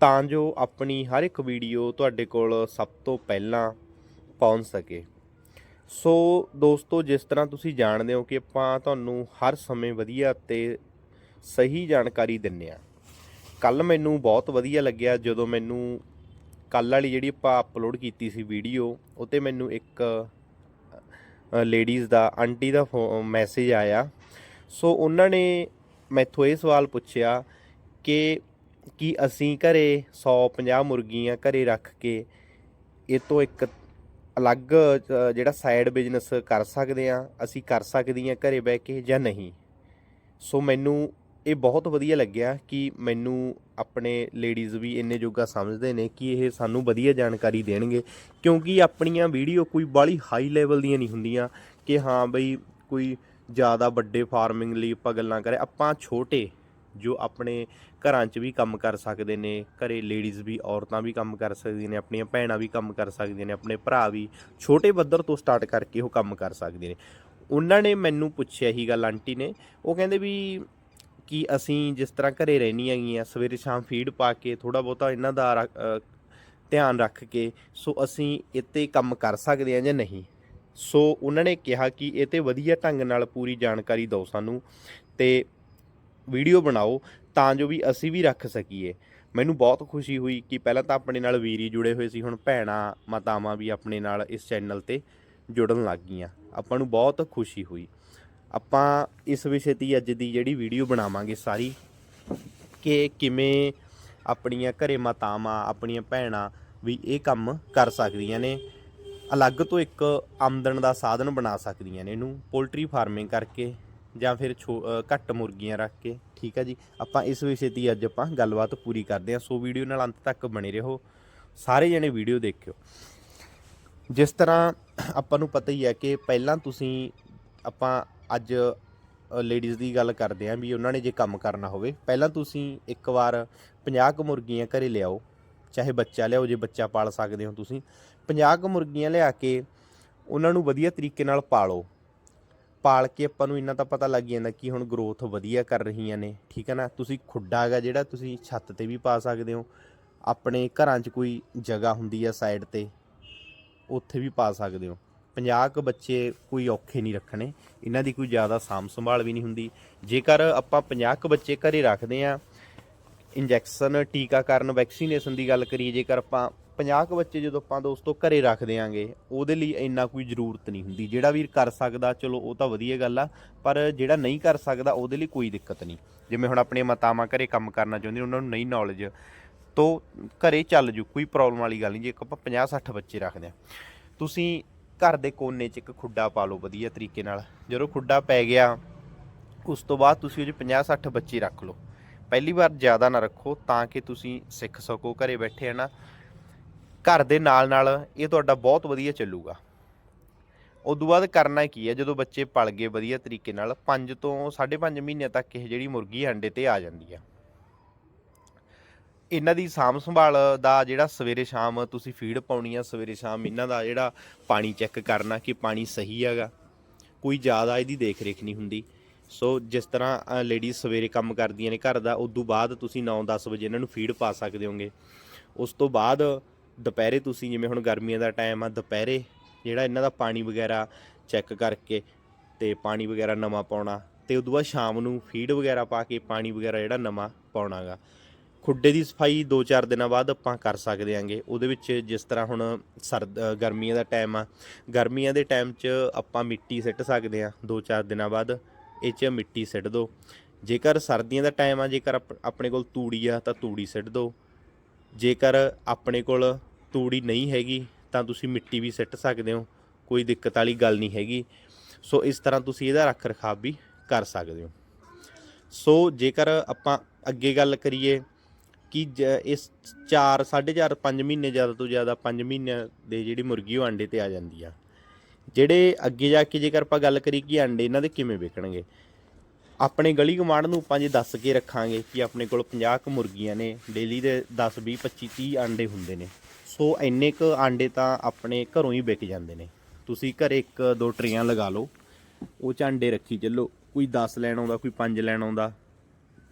ਤਾਂ ਜੋ ਆਪਣੀ ਹਰ ਇੱਕ ਵੀਡੀਓ ਤੁਹਾਡੇ ਕੋਲ ਸਭ ਤੋਂ ਪਹਿਲਾਂ ਪਹੁੰਚ ਸਕੇ। ਸੋ ਦੋਸਤੋ, ਜਿਸ ਤਰ੍ਹਾਂ ਤੁਸੀਂ ਜਾਣਦੇ ਹੋ ਕਿ ਆਪਾਂ ਤੁਹਾਨੂੰ ਹਰ ਸਮੇਂ ਵਧੀਆ ਤੇ ਸਹੀ ਜਾਣਕਾਰੀ ਦਿੰਨੇ ਆ। ਕੱਲ ਮੈਨੂੰ ਬਹੁਤ ਵਧੀਆ ਲੱਗਿਆ ਜਦੋਂ ਮੈਨੂੰ ਕੱਲ ਵਾਲੀ ਜਿਹੜੀ ਆਪਾਂ ਅਪਲੋਡ ਕੀਤੀ ਸੀ ਵੀਡੀਓ ਉਹ ਤੇ ਮੈਨੂੰ ਇੱਕ ਲੇਡੀਜ਼ ਦਾ ਆਂਟੀ ਦਾ ਮੈਸੇਜ ਆਇਆ। ਸੋ ਉਹਨਾਂ ਨੇ ਮੈਥੋਂ ਇਹ ਸਵਾਲ ਪੁੱਛਿਆ ਕਿ ਕਿ ਅਸੀਂ ਘਰੇ 150 ਮੁਰਗੀਆਂ ਘਰੇ ਰੱਖ ਕੇ ਇਹ ਤੋਂ ਇੱਕ ਅਲੱਗ ਜਿਹੜਾ ਸਾਈਡ ਬਿਜ਼ਨਸ ਕਰ ਸਕਦੇ ਆ ਅਸੀਂ ਕਰ ਸਕਦੀਆਂ ਘਰੇ ਬਹਿ ਕੇ ਜਾਂ ਨਹੀਂ। ਸੋ ਮੈਨੂੰ ਇਹ ਬਹੁਤ ਵਧੀਆ ਲੱਗਿਆ ਕਿ ਮੈਨੂੰ ਆਪਣੇ ਲੇਡੀਜ਼ ਵੀ ਇੰਨੇ ਜੋਗਾ ਸਮਝਦੇ ਨੇ ਕਿ ਇਹ ਸਾਨੂੰ ਵਧੀਆ ਜਾਣਕਾਰੀ ਦੇਣਗੇ, ਕਿਉਂਕਿ ਆਪਣੀਆਂ ਵੀਡੀਓ ਕੋਈ ਬਾਲੀ ਹਾਈ ਲੈਵਲ ਦੀਆਂ ਨਹੀਂ ਹੁੰਦੀਆਂ ਕਿ ਹਾਂ ਬਈ ਕੋਈ ਜ਼ਿਆਦਾ ਵੱਡੇ ਫਾਰਮਿੰਗ ਲਈ ਆਪਾਂ ਗੱਲਾਂ ਕਰੇ। ਆਪਾਂ ਛੋਟੇ ਜੋ ਆਪਣੇ ਘਰਾਂ 'ਚ ਵੀ ਕੰਮ ਕਰ ਸਕਦੇ ਨੇ, ਘਰੇ ਲੇਡੀਜ਼ ਵੀ, ਔਰਤਾਂ ਵੀ ਕੰਮ ਕਰ ਸਕਦੀਆਂ ਨੇ, ਆਪਣੀਆਂ ਭੈਣਾਂ ਵੀ ਕੰਮ ਕਰ ਸਕਦੀਆਂ ਨੇ, ਆਪਣੇ ਭਰਾ ਵੀ, ਛੋਟੇ ਪੱਧਰ ਤੋਂ ਸਟਾਰਟ ਕਰਕੇ ਉਹ ਕੰਮ ਕਰ ਸਕਦੇ ਨੇ। ਉਹਨਾਂ ਨੇ ਮੈਨੂੰ ਪੁੱਛਿਆ ਹੀ ਗੱਲ ਆਂਟੀ ਨੇ, ਉਹ ਕਹਿੰਦੇ ਵੀ ਕਿ ਅਸੀਂ ਜਿਸ ਤਰ੍ਹਾਂ ਘਰੇ ਰਹਿੰਦੀਆਂ ਹੈਗੀਆਂ, ਸਵੇਰੇ ਸ਼ਾਮ ਫੀਡ ਪਾ ਕੇ ਥੋੜਾ ਬਹੁਤਾ ਇਹਨਾਂ ਦਾ ਰੱਖ- ਧਿਆਨ ਰੱਖ ਕੇ, ਸੋ ਅਸੀਂ ਇੱਥੇ ਕੰਮ ਕਰ ਸਕਦੇ ਹਾਂ ਜਾਂ ਨਹੀਂ? ਸੋ ਉਹਨਾਂ ਨੇ ਕਿਹਾ ਕਿ ਇਹ ਤੇ ਵਧੀਆ ਢੰਗ ਨਾਲ ਪੂਰੀ ਜਾਣਕਾਰੀ ਦਿਓ ਸਾਨੂੰ ਤੇ ਵੀਡੀਓ ਬਣਾਓ ਤਾਂ ਜੋ ਵੀ ਅਸੀਂ ਵੀ ਰੱਖ ਸਕੀਏ। ਮੈਨੂੰ ਬਹੁਤ ਖੁਸ਼ੀ ਹੋਈ ਕਿ ਪਹਿਲਾਂ ਤਾਂ ਆਪਣੇ ਨਾਲ ਵੀਰੀ ਜੁੜੇ ਹੋਏ ਸੀ, ਹੁਣ ਭੈਣਾਂ, ਮਾਤਾਵਾਂ ਵੀ ਆਪਣੇ ਨਾਲ ਇਸ ਚੈਨਲ ਤੇ ਜੁੜਨ ਲੱਗ ਗਈਆਂ। ਆਪਾਂ ਨੂੰ ਬਹੁਤ ਖੁਸ਼ੀ ਹੋਈ। ਆਪਾਂ ਇਸ ਵਿਸ਼ੇ ਤੇ ਅੱਜ ਦੀ ਜਿਹੜੀ ਵੀਡੀਓ ਬਣਾਵਾਂਗੇ ਸਾਰੀ, ਕਿ ਕਿਵੇਂ ਆਪਣੀਆਂ ਘਰੇ ਮਾਤਾਵਾਂ, ਆਪਣੀਆਂ ਭੈਣਾਂ ਵੀ ਇਹ ਕੰਮ ਕਰ ਸਕਦੀਆਂ ਨੇ। ਅਲੱਗ ਤੋਂ ਇੱਕ ਆਮਦਨ ਦਾ ਸਾਧਨ ਬਣਾ ਸਕਦੀਆਂ ਨੇ ਇਹਨੂੰ, ਪੋਲਟਰੀ ਫਾਰਮਿੰਗ ਕਰਕੇ। ਜਾਂ ਫਿਰ ਛੋ- ਘੱਟ ਮੁਰਗੀਆਂ ਰੱਖ ਕੇ, ਠੀਕ ਹੈ ਜੀ? ਆਪਾਂ ਇਸ ਵਿਸ਼ੇ ਤੇ ਅੱਜ ਆਪਾਂ ਗੱਲਬਾਤ ਪੂਰੀ ਕਰਦੇ ਹਾਂ। ਸੋ ਵੀਡੀਓ ਨਾਲ ਅੰਤ ਤੱਕ ਬਣੇ ਰਹੋ। ਸਾਰੇ ਜਣੇ ਵੀਡੀਓ ਦੇਖਿਓ। ਜਿਸ ਤਰ੍ਹਾਂ ਆਪਾਂ ਨੂੰ ਪਤਾ ਹੀ ਹੈ ਕਿ ਪਹਿਲਾਂ ਤੁਸੀਂ ਆਪਾਂ ਅੱਜ ਲੇਡੀਜ਼ ਦੀ ਗੱਲ ਕਰਦੇ ਆਂ ਵੀ ਉਹਨਾਂ ਨੇ ਜੇ ਕੰਮ ਕਰਨਾ ਹੋਵੇ, ਪਹਿਲਾਂ ਤੁਸੀਂ ਇੱਕ ਵਾਰ 50 ਕੁ ਮੁਰਗੀਆਂ ਘਰੇ ਲਿਆਓ। ਚਾਹੇ ਬੱਚਾ ਲਿਆਓ, ਜੇ ਬੱਚਾ ਪਾਲ ਸਕਦੇ ਹੋ ਤੁਸੀਂ। 50 ਕੁ ਮੁਰਗੀਆਂ ਲਿਆ ਕੇ ਉਹਨਾਂ ਨੂੰ ਵਧੀਆ ਤਰੀਕੇ ਨਾਲ ਪਾਲੋ। ਪਾਲ ਕੇ ਆਪਾਂ ਨੂੰ ਇੰਨਾ ਤਾਂ ਪਤਾ ਲੱਗ ਜਾਂਦਾ ਕਿ ਹੁਣ ਗਰੋਥ ਵਧੀਆ ਕਰ ਰਹੀਆਂ ਨੇ, ਠੀਕ ਹੈ ਨਾ? ਤੁਸੀਂ ਖੁੱਡਾ ਹੈਗਾ ਜਿਹੜਾ ਤੁਸੀਂ ਛੱਤ ਤੇ ਵੀ ਪਾ ਸਕਦੇ ਹੋ। ਆਪਣੇ ਘਰਾਂ 'ਚ ਕੋਈ ਜਗ੍ਹਾ ਹੁੰਦੀ ਆ ਸਾਈਡ ਤੇ, ਉੱਥੇ ਵੀ ਪਾ ਸਕਦੇ ਹੋ। 50 ਕੁ ਬੱਚੇ ਕੋਈ ਔਖੇ ਨਹੀਂ ਰੱਖਣੇ, ਇਹਨਾਂ ਦੀ ਕੋਈ ਜ਼ਿਆਦਾ ਸਾਂਭ ਸੰਭਾਲ ਵੀ ਨਹੀਂ ਹੁੰਦੀ। ਜੇਕਰ ਆਪਾਂ 50 ਕੁ ਬੱਚੇ ਘਰੇ ਰੱਖਦੇ ਆ ਇੰਜੈਕਸ਼ਨ, ਟੀਕਾਕਰਨ, ਵੈਕਸੀਨੇਸ਼ਨ ਦੀ ਗੱਲ ਕਰੀਏ, ਜੇਕਰ ਆਪਾਂ 50 ਕੁ ਬੱਚੇ ਜਦੋਂ ਆਪਾਂ ਦੋਸਤੋ ਘਰੇ ਰੱਖ ਦਿਆਂਗੇ, ਉਹਦੇ ਲਈ ਇੰਨਾ ਕੋਈ ਜ਼ਰੂਰਤ ਨਹੀਂ ਹੁੰਦੀ। ਜਿਹੜਾ ਵੀਰ ਕਰ ਸਕਦਾ, ਚਲੋ ਉਹ ਤਾਂ ਵਧੀਆ ਗੱਲ ਆ, ਪਰ ਜਿਹੜਾ ਨਹੀਂ ਕਰ ਸਕਦਾ, ਉਹਦੇ ਲਈ ਕੋਈ ਦਿੱਕਤ ਨਹੀਂ। ਜਿਵੇਂ ਹੁਣ ਆਪਣੇ ਮਾਤਾਵਾਂ ਘਰੇ ਕੰਮ ਕਰਨਾ ਚਾਹੁੰਦੇ ਉਹਨਾਂ ਨੂੰ ਨਹੀਂ ਨੌਲੇਜ ਤੋਂ ਘਰੇ ਚੱਲ ਜੂ, ਕੋਈ ਪ੍ਰੋਬਲਮ ਵਾਲੀ ਗੱਲ ਨਹੀਂ। ਜੇ ਆਪਾਂ 50 60 ਬੱਚੇ ਰੱਖਦੇ ਆ, ਤੁਸੀਂ ਘਰ ਦੇ ਕੋਨੇ 'ਚ ਇੱਕ ਖੁੱਡਾ ਪਾ ਲਓ ਵਧੀਆ ਤਰੀਕੇ ਨਾਲ। ਜਦੋਂ ਖੁੱਡਾ ਪੈ ਗਿਆ, ਉਸ ਤੋਂ ਬਾਅਦ ਤੁਸੀਂ ਉਹ 'ਚ 50 60 ਬੱਚੇ ਰੱਖ ਲਓ। ਪਹਿਲੀ ਵਾਰ ਜ਼ਿਆਦਾ ਨਾ ਰੱਖੋ, ਤਾਂ ਕਿ ਤੁਸੀਂ ਸਿੱਖ ਸਕੋ ਘਰੇ ਬੈਠੇ ਆ ਨਾ। ਘਰ ਦੇ ਨਾਲ ਨਾਲ ਇਹ ਤੁਹਾਡਾ ਬਹੁਤ ਵਧੀਆ ਚੱਲੂਗਾ। ਉਦੋਂ ਬਾਅਦ ਕਰਨਾ ਕੀ ਹੈ? ਜਦੋਂ ਬੱਚੇ ਪਲ ਗਏ ਵਧੀਆ ਤਰੀਕੇ ਨਾਲ 5 ਤੋਂ 5.5 ਮਹੀਨੇ ਤੱਕ ਇਹ ਜਿਹੜੀ ਮੁਰਗੀ ਅੰਡੇ ਤੇ ਆ ਜਾਂਦੀ ਆ ਇਹਨਾਂ ਦੀ ਸਾਂਭ ਸੰਭਾਲ ਦਾ ਜਿਹੜਾ ਸਵੇਰੇ ਸ਼ਾਮ ਤੁਸੀਂ ਫੀਡ ਪਾਉਣੀ ਆ, ਸਵੇਰੇ ਸ਼ਾਮ ਇਹਨਾਂ ਦਾ ਜਿਹੜਾ ਪਾਣੀ ਚੈੱਕ ਕਰਨਾ ਕਿ ਪਾਣੀ ਸਹੀ ਹੈਗਾ। ਕੋਈ ਜ਼ਿਆਦਾ ਇਹਦੀ ਦੇਖ ਰੇਖ ਨਹੀਂ ਹੁੰਦੀ। ਸੋ ਜਿਸ ਤਰ੍ਹਾਂ ਲੇਡੀਜ਼ ਸਵੇਰੇ ਕੰਮ ਕਰਦੀਆਂ ਨੇ ਘਰ ਦਾ, ਉਦੋਂ ਬਾਅਦ ਤੁਸੀਂ 9-10 ਵਜੇ ਇਹਨਾਂ ਨੂੰ ਫੀਡ ਪਾ ਸਕਦੇ ਹੋਗੇ। ਉਸ ਤੋਂ ਬਾਅਦ ਦੁਪਹਿਰੇ ਤੁਸੀਂ ਜਿਵੇਂ ਹੁਣ ਗਰਮੀਆਂ ਦਾ ਟਾਈਮ ਆ, ਦੁਪਹਿਰੇ ਜਿਹੜਾ ਇਹਨਾਂ ਦਾ ਪਾਣੀ ਵਗੈਰਾ ਚੈੱਕ ਕਰਕੇ ਤੇ ਪਾਣੀ ਵਗੈਰਾ ਨਵਾਂ ਪਾਉਣਾ ਤੇ ਉਦੋਂ ਬਾਅਦ ਸ਼ਾਮ ਨੂੰ ਫੀਡ ਵਗੈਰਾ ਪਾ ਕੇ ਪਾਣੀ ਵਗੈਰਾ ਜਿਹੜਾ ਨਵਾਂ ਪਾਉਣਾਗਾ। ਖੁੱਡੇ ਦੀ ਸਫ਼ਾਈ 2-4 ਦਿਨਾਂ ਬਾਅਦ ਆਪਾਂ ਕਰ ਸਕਦੇ ਆਂਗੇ। ਉਹਦੇ ਵਿੱਚ ਜਿਸ ਤਰ੍ਹਾਂ ਹੁਣ ਸਰਦ ਗਰਮੀਆਂ ਦਾ ਟਾਈਮ ਆ, ਗਰਮੀਆਂ ਦੇ ਟਾਈਮ 'ਚ ਆਪਾਂ ਮਿੱਟੀ ਸਿੱਟ ਸਕਦੇ ਆ 2-4 ਦਿਨਾਂ ਬਾਅਦ। ਇਹ 'ਚ ਮਿੱਟੀ ਸਿੱਟ ਦਿਓ ਜੇਕਰ ਸਰਦੀਆਂ ਦਾ ਟਾਈਮ ਆ, ਜੇਕਰ ਆਪ- ਆਪਣੇ ਕੋਲ ਤੂੜੀ ਆ ਤਾਂ ਤੂੜੀ ਸਿੱਟ ਦਿਓ ਜੇਕਰ ਆਪਣੇ ਕੋਲ ਤੂੜੀ ਨਹੀਂ ਹੈਗੀ, ਤਾਂ ਤੁਸੀਂ ਮਿੱਟੀ ਵੀ ਸਿੱਟ ਸਕਦੇ ਹੋ, ਕੋਈ ਦਿੱਕਤ ਵਾਲੀ ਗੱਲ ਨਹੀਂ ਹੈਗੀ। ਸੋ ਇਸ ਤਰ੍ਹਾਂ ਤੁਸੀਂ ਇਹਦਾ ਰੱਖ ਰਖਾਵ ਵੀ ਕਰ ਸਕਦੇ ਹੋ। ਸੋ ਜੇਕਰ ਆਪਾਂ ਅੱਗੇ ਗੱਲ ਕਰੀਏ ਕਿ ਜ- ਇਸ 4 4.5 5 ਮਹੀਨੇ ਜ਼ਿਆਦਾ ਤੋਂ ਜ਼ਿਆਦਾ 5 ਮਹੀਨਿਆਂ ਦੇ ਜਿਹੜੀ ਮੁਰਗੀ ਉਹ ਅੰਡੇ ਤੇ ਆ ਜਾਂਦੀ ਆ। ਜਿਹੜੇ ਅੱਗੇ ਜਾ ਕੇ ਜੇਕਰ ਆਪਾਂ ਗੱਲ ਕਰੀ ਕਿ ਅੰਡੇ ਇਹਨਾਂ ਦੇ ਕਿਵੇਂ ਵਿਕਣਗੇ? ਆਪਣੇ ਗਲੀ ਗਮਾਂਡ ਨੂੰ ਆਪਾਂ ਜੇ ਦੱਸ ਕੇ ਰੱਖਾਂਗੇ ਕਿ ਆਪਣੇ ਕੋਲ 50 ਕੁ ਮੁਰਗੀਆਂ ਨੇ, ਡੇਲੀ ਦੇ 10 20 25 30 ਅੰਡੇ ਹੁੰਦੇ ਨੇ। ਸੋ ਇੰਨੇ ਕੁ ਆਂਡੇ ਤਾਂ ਆਪਣੇ ਘਰੋਂ ਹੀ ਵਿਕ ਜਾਂਦੇ ਨੇ। ਤੁਸੀਂ ਘਰੇ ਇੱਕ, ਦੋ ਟਰੇਆਂ ਲਗਾ ਲਓ, ਉਹ ਚ ਆਂਡੇ ਰੱਖੀ ਚੱਲੋ। ਕੋਈ 10 ਲੈਣ ਆਉਂਦਾ, ਕੋਈ 5 ਲੈਣ ਆਉਂਦਾ।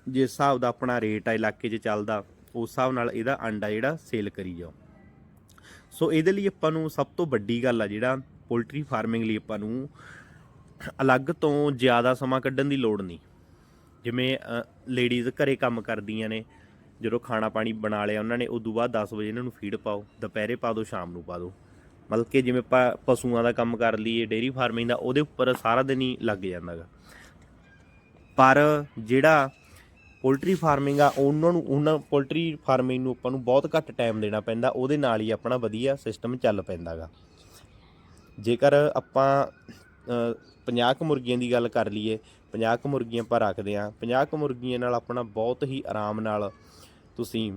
ਜਿਸ ਹਿਸਾਬ ਦਾ ਆਪਣਾ ਰੇਟ ਆ, ਇਲਾਕੇ 'ਚ ਚੱਲਦਾ, ਉਸ ਹਿਸਾਬ ਨਾਲ ਇਹਦਾ ਆਂਡਾ ਜਿਹੜਾ ਸੇਲ ਕਰੀ ਜਾਓ। ਸੋ ਇਹਦੇ ਲਈ ਆਪਾਂ ਨੂੰ ਸਭ ਤੋਂ ਵੱਡੀ ਗੱਲ ਆ ਜਿਹੜਾ ਪੋਲਟਰੀ ਫਾਰਮਿੰਗ ਲਈ ਆਪਾਂ ਨੂੰ ਅਲੱਗ ਤੋਂ ਜ਼ਿਆਦਾ ਸਮਾਂ ਕੱਢਣ ਦੀ ਲੋੜ ਨਹੀਂ। ਜਿਵੇਂ ਲੇਡੀਜ਼ ਘਰੇ ਕੰਮ ਕਰਦੀਆਂ ਨੇ ਜਦੋਂ ਖਾਣਾ ਪਾਣੀ ਬਣਾ ਲਿਆ ਉਹਨਾਂ ਨੇ ਉਦੋਂ ਬਾਅਦ 10 ਵਜੇ ਇਹਨਾਂ ਨੂੰ ਫੀਡ ਪਾਓ ਦੁਪਹਿਰੇ ਪਾ ਦਿਓ ਸ਼ਾਮ ਨੂੰ ਪਾ ਦਿਓ। ਮਤਲਬ ਕਿ ਜਿਵੇਂ ਆਪਾਂ ਪਸ਼ੂਆਂ ਦਾ ਕੰਮ ਕਰ ਲਈਏ ਡੇਰੀ ਫਾਰਮਿੰਗ ਦਾ ਉਹਦੇ ਉੱਪਰ ਸਾਰਾ ਦਿਨ ਹੀ ਲੱਗ ਜਾਂਦਾਗਾ ਪਰ ਜਿਹੜਾ ਪੋਲਟਰੀ ਫਾਰਮਿੰਗ ਆ ਉਹਨਾਂ ਨੂੰ ਉਹਨਾਂ ਪੋਲਟਰੀ ਫਾਰਮਿੰਗ ਨੂੰ ਆਪਾਂ ਨੂੰ ਬਹੁਤ ਘੱਟ ਟਾਈਮ ਦੇਣਾ ਪੈਂਦਾ ਉਹਦੇ ਨਾਲ ਹੀ ਆਪਣਾ ਵਧੀਆ ਸਿਸਟਮ ਚੱਲ ਪੈਂਦਾਗਾ ਜੇਕਰ ਆਪਾਂ ਅ, 50 ਕੁ ਮੁਰਗੀਆਂ ਦੀ ਗੱਲ ਕਰ ਲਈਏ 50 ਕੁ ਮੁਰਗੀਆਂ ਆਪਾਂ ਰੱਖਦੇ ਆ 50 ਕੁ ਮੁਰਗੀਆਂ ਨਾਲ ਆਪਣਾ ਬਹੁਤ ਹੀ ਆਰਾਮ ਨਾਲ ਤੁਸੀਂ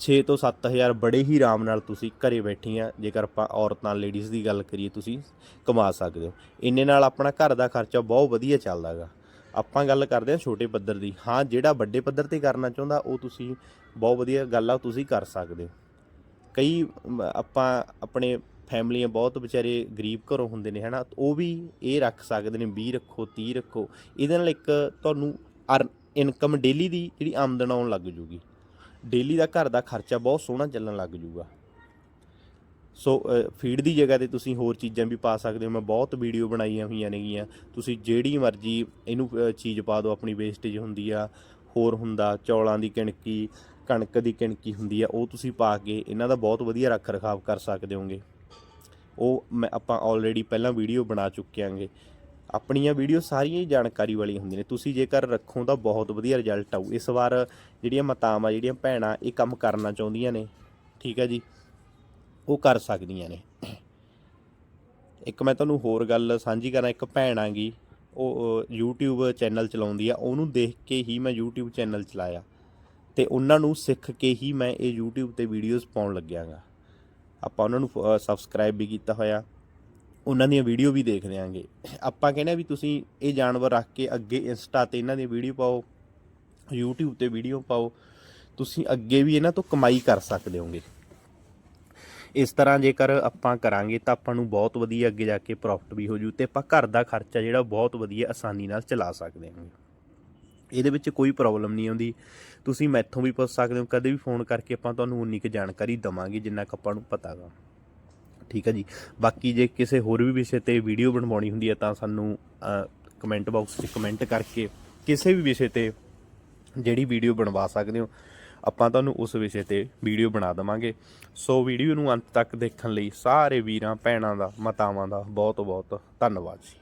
6 ਤੋਂ 7000 ਬੜੇ ਹੀ ਆਰਾਮ ਨਾਲ ਤੁਸੀਂ ਘਰੇ ਬੈਠੀਆਂ, ਜੇਕਰ ਆਪਾਂ ਔਰਤਾਂ ਲੇਡੀਜ਼ ਦੀ ਗੱਲ ਕਰੀਏ, ਤੁਸੀਂ ਕਮਾ ਸਕਦੇ ਹੋ। ਇੰਨੇ ਨਾਲ ਆਪਣਾ ਘਰ ਦਾ ਖਰਚਾ ਬਹੁਤ ਵਧੀਆ ਚੱਲਦਾਗਾ ਆਪਾਂ ਗੱਲ ਕਰਦੇ ਹਾਂ ਛੋਟੇ ਪੱਧਰ ਦੀ। ਹਾਂ, ਜਿਹੜਾ ਵੱਡੇ ਪੱਧਰ ਤੇ ਕਰਨਾ ਚਾਹੁੰਦਾ, ਉਹ ਤੁਸੀਂ ਬਹੁਤ ਵਧੀਆ ਗੱਲ ਆ ਤੁਸੀਂ ਕਰ ਸਕਦੇ ਹੋ। ਕਈ ਆਪਾਂ ਆਪਣੇ ਫੈਮਲੀਆਂ ਬਹੁਤ ਵਿਚਾਰੇ ਗਰੀਬ ਘਰੋਂ ਹੁੰਦੇ ਨੇ, ਹਨਾ, ਉਹ ਵੀ ਇਹ ਰੱਖ ਸਕਦੇ ਨੇ 20 ਰੱਖੋ 30 ਰੱਖੋ। ਇਹਦੇ ਨਾਲ ਇੱਕ ਤੁਹਾਨੂੰ ਇਨਕਮ ਡੇਲੀ ਦੀ ਜਿਹੜੀ ਆਮਦਨ ਆਉਣ ਲੱਗ ਜੂਗੀ। ਡੇਲੀ ਦਾ ਘਰ ਦਾ ਖਰਚਾ ਬਹੁਤ ਸੋਹਣਾ ਚੱਲਣ ਲੱਗ ਜੂਗਾ। ਸੋ ਫੀਡ ਦੀ ਜਗ੍ਹਾ ਤੇ ਤੁਸੀਂ ਹੋਰ ਚੀਜ਼ਾਂ ਵੀ ਪਾ ਸਕਦੇ ਹੋ। ਮੈਂ ਬਹੁਤ ਵੀਡੀਓ ਬਣਾਈਆਂ ਹੋਈਆਂ ਨੇਗੀਆਂ। ਤੁਸੀਂ ਜਿਹੜੀ ਮਰਜ਼ੀ ਇਹਨੂੰ ਚੀਜ਼ ਪਾ ਦਿਓ। ਆਪਣੀ ਵੇਸਟੇਜ ਹੁੰਦੀ ਆ, ਹੋਰ ਹੁੰਦਾ, ਚੌਲਾਂ ਦੀ ਕਿਣਕੀ, ਕਣਕ ਦੀ ਕਿਣਕੀ ਹੁੰਦੀ ਆ, ਉਹ ਤੁਸੀਂ ਪਾ ਕੇ ਇਹਨਾਂ ਦਾ ਬਹੁਤ ਵਧੀਆ ਰੱਖ ਰਖਾਵ ਕਰ ਸਕਦੇ ਹੋਗੇ। ਉਹ ਮੈਂ ਆਪਾਂ ਆਲਰੇਡੀ ਪਹਿਲਾਂ ਵੀਡੀਓ ਬਣਾ ਚੁੱਕੇ ਆਂਗੇ। ਆਪਣੀਆਂ ਵੀਡੀਓ ਸਾਰੀਆਂ ਹੀ ਜਾਣਕਾਰੀ ਵਾਲੀਆਂ ਹੁੰਦੀਆਂ ਨੇ। ਤੁਸੀਂ ਜੇਕਰ ਰੱਖੋ ਤਾਂ ਬਹੁਤ ਵਧੀਆ ਰਿਜ਼ਲਟ ਆਊ। ਇਸ ਵਾਰ ਜਿਹੜੀਆਂ ਮਾਤਾਵਾਂ ਜਿਹੜੀਆਂ ਭੈਣਾਂ ਇਹ ਕੰਮ ਕਰਨਾ ਚਾਹੁੰਦੀਆਂ ਨੇ ਠੀਕ ਹੈ ਜੀ ਉਹ ਕਰ ਸਕਦੀਆਂ ਨੇ। ਇੱਕ ਮੈਂ ਤੁਹਾਨੂੰ ਹੋਰ ਗੱਲ ਸਾਂਝੀ ਕਰਾਂ। ਇੱਕ ਭੈਣ ਆਂਗੀ ਉਹ ਅ, YouTube ਚੈਨਲ ਚਲਾਉਂਦੀ ਆ। ਉਹਨੂੰ ਦੇਖ ਕੇ ਹੀ ਮੈਂ YouTube ਚੈਨਲ ਚਲਾਇਆ। ਤੇ ਉਹਨਾਂ ਨੂੰ ਸਿੱਖ ਕੇ ਹੀ ਮੈਂ ਇਹ YouTube ਤੇ ਵੀਡੀਓਜ਼ ਪਾਉਣ ਲੱਗਿਆਗਾ। ਆਪਾਂ ਉਹਨਾਂ ਨੂੰ ਸਬਸਕ੍ਰਾਈਬ ਵੀ ਕੀਤਾ ਹੋਇਆ। ਉਹਨਾਂ ਦੀਆਂ ਵੀਡੀਓ ਵੀ ਦੇਖਦੇ ਆਂਗੇ ਆਪਾਂ ਕਹਿੰਦੇ ਆ ਵੀ ਤੁਸੀਂ ਇਹ ਜਾਨਵਰ ਰੱਖ ਕੇ ਅੱਗੇ ਇੰਸਟਾ ਤੇ ਇਹਨਾਂ ਦੀ ਵੀਡੀਓ ਪਾਓ, YouTube ਤੇ ਵੀਡੀਓ ਪਾਓ, ਤੁਸੀਂ ਅੱਗੇ ਵੀ ਇਹਨਾਂ ਤੋਂ ਕਮਾਈ ਕਰ ਸਕਦੇ ਹੋਗੇ। ਇਸ ਤਰ੍ਹਾਂ ਜੇਕਰ ਆਪਾਂ ਕਰਾਂਗੇ ਤਾਂ ਆਪਾਂ ਨੂੰ ਬਹੁਤ ਵਧੀਆ ਅੱਗੇ ਜਾ ਕੇ ਪ੍ਰੋਫਿਟ ਵੀ ਹੋ ਜੂ ਤੇ ਆਪਾਂ ਘਰ ਦਾ ਖਰਚਾ ਜਿਹੜਾ ਬਹੁਤ ਵਧੀਆ ਆਸਾਨੀ ਨਾਲ ਚਲਾ ਸਕਦੇ ਹਾਂ ਇਹਦੇ ਵਿੱਚ ਕੋਈ ਪ੍ਰੋਬਲਮ ਨਹੀਂ ਆਉਂਦੀ। ਤੁਸੀਂ ਮੈਥੋਂ ਵੀ ਪੁੱਛ ਸਕਦੇ ਹੋ, ਕਦੇ ਵੀ ਫੋਨ ਕਰਕੇ ਆਪਾਂ ਤੁਹਾਨੂੰ ਉਨੀ ਕੁ ਜਾਣਕਾਰੀ ਦਵਾਂਗੇ ਜਿੰਨਾ ਕੁ ਆਪਾਂ ਨੂੰ ਪਤਾਗਾ। ਠੀਕ ਹੈ ਜੀ। ਬਾਕੀ ਜੇ ਕਿਸੇ ਹੋਰ ਵੀ ਵਿਸ਼ੇ ਤੇ ਵੀਡੀਓ ਬਣਵਾਉਣੀ ਹੁੰਦੀ ਹੈ ਤਾਂ ਸਾਨੂੰ ਕਮੈਂਟ ਬਾਕਸ 'ਚ ਕਮੈਂਟ ਕਰਕੇ ਕਿਸੇ ਵੀ ਵਿਸ਼ੇ ਤੇ ਜਿਹੜੀ ਵੀਡੀਓ ਬਣਵਾ ਸਕਦੇ ਹੋ, ਆਪਾਂ ਤੁਹਾਨੂੰ ਉਸ ਵਿਸ਼ੇ ਤੇ ਵੀਡੀਓ ਬਣਾ ਦਵਾਂਗੇ। ਸੋ ਵੀਡੀਓ ਨੂੰ ਅੰਤ ਤੱਕ ਦੇਖਣ ਲਈ ਸਾਰੇ ਵੀਰਾਂ, ਭੈਣਾਂ ਦਾ, ਮਾਤਾਵਾਂ ਦਾ ਬਹੁਤ ਬਹੁਤ ਧੰਨਵਾਦ ਜੀ।